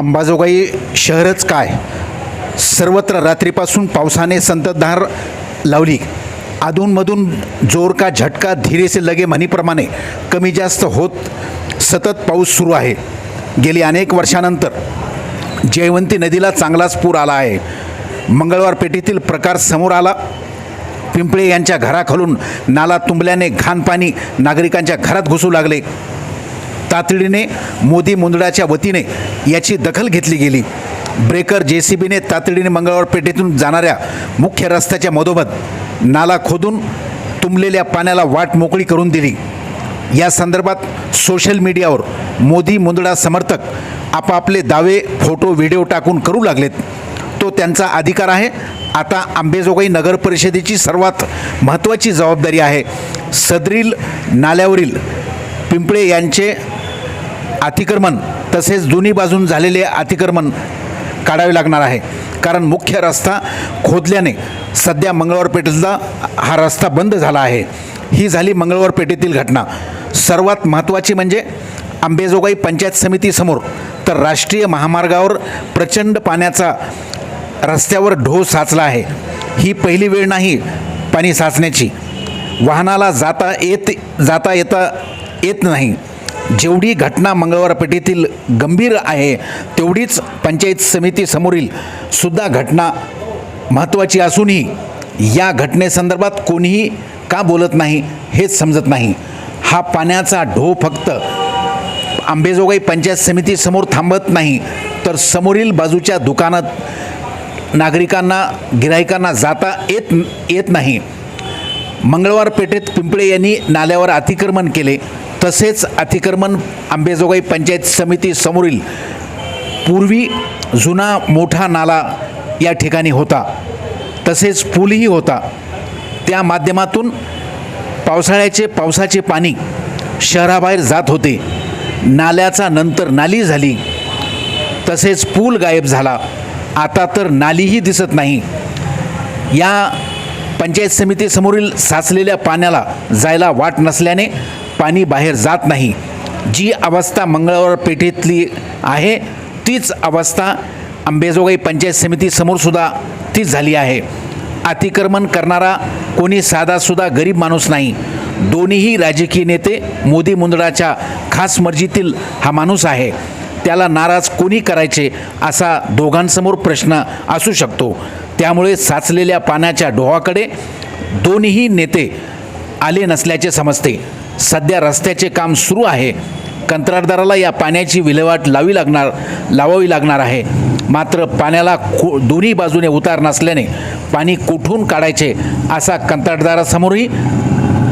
अंबाजोगाई शहरच काय? सर्वत्र रात्रीपासून पावसाने संततधार लावली. अधूनमधून जोर का झटका धीरेसे लगे म्हणीप्रमाणे कमी जास्त होत सतत पाऊस सुरू आहे. गेली अनेक वर्षानंतर जयवंती नदीला चांगलाच पूर आला आहे. मंगळवार पेठेतील प्रकार समोर आला. पिंपळे यांच्या घराखालून नाला तुंबल्याने घाण पाणी नागरिकांच्या घरात घुसू लागले. तातडीने मोदी मुंदडाच्या वतीने याची दखल घेतली गेली. ब्रेकर जे सी बीने तातडीने मंगळवार पेठेतून जाणाऱ्या मुख्य रस्त्याच्या मधोमध नाला खोदून तुंबलेल्या पाण्याला वाट मोकळी करून दिली. या संदर्भात सोशल मीडियावर मोदी मुंदडा समर्थक आपापले दावे फोटो व्हिडिओ टाकून करू लागलेत. तो त्यांचा अधिकार आहे. आता आंबेजोगाई नगर परिषदेची सर्वात महत्त्वाची जबाबदारी आहे. सदरील नाल्यावरील पिंपळे यांचे अतिक्रमण तसेच दोन्ही बाजून झालेले अतिक्रमण काढावे लागणार आहे. कारण मुख्य रस्ता खोदल्याने सध्या मंगळवार पेठेतला हा रस्ता बंद झाला आहे. ही झाली मंगळवार पेठेतील घटना. सर्वात महत्त्वाची म्हणजे आंबेजोगाई पंचायत समितीसमोर तर राष्ट्रीय महामार्गावर प्रचंड पाण्याचा रस्त्यावर ढो साचला आहे. ही पहिली वेळ नाही पाणी साचण्याची. वाहनाला जाता येत जाता येता येत नाही. जेवढी घटना मंगळवार पेठेतील गंभीर आहे तेवढीच पंचायत समितीसमोरील सुद्धा घटना महत्त्वाची असूनही या घटनेसंदर्भात कोणीही का बोलत नाही हेच समजत नाही. हा पाण्याचा ढो फक्त आंबेजोगाई पंचायत समितीसमोर थांबत नाही तर समोरील बाजूच्या दुकानात नागरिकांना गिराहिकांना जाता येत येत नाही. मंगळवार पेठेत पिंपळे यांनी नाल्यावर अतिक्रमण केले. तसेच अतिक्रमण आंबेजोगाई पंचायत समिती समोरील पूर्वी जुना मोठा नाला या ठिकाणी होता. तसेच पूलही होता. त्या माध्यमातून पावसाळ्याचे पावसाचे पाणी शहराबाहेर जात होते. नाल्याचा नंतर नाली झाली. तसेच पूल गायब झाला. आता तर नालीही दिसत नाही. या पंचायत समितीसमोरील साचलेल्या पाण्याला जायला वाट नसल्याने पाणी बाहेर जात नाही. जी अवस्था मंगळवार पेठेतली आहे तीच अवस्था अंबेजोगाई पंचायत समितीसमोरसुद्धा तीच झाली आहे. अतिक्रमण करणारा कोणी साधासुद्धा गरीब माणूस नाही. दोन्हीही राजकीय नेते मोदी मुंदडाच्या खास मर्जीतील हा माणूस आहे. त्याला नाराज कोणी करायचे असा दोघांसमोर प्रश्न असू शकतो. त्यामुळे साचलेल्या पाण्याच्या डोहाकडे दोन्ही नेते आले नसल्याचे समजते. सध्या रस्त्याचे काम सुरू आहे. कंत्राटदाराला या पाण्याची विल्हेवाट लावी लागणार लावावी लागणार आहे. मात्र पाण्याला को दोन्ही बाजूने उतार नसल्याने पाणी कुठून काढायचे असा कंत्राटदारासमोरही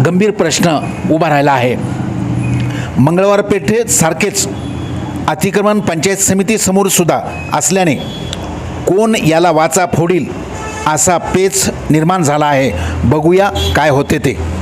गंभीर प्रश्न उभा राहिला आहे. मंगळवार पेठेत सारखेच अतिक्रमण पंचायत समितीसमोर सुद्धा असल्याने कोण याला वाचा फोडील असा पेच निर्माण झाला आहे. बघूया काय होते ते.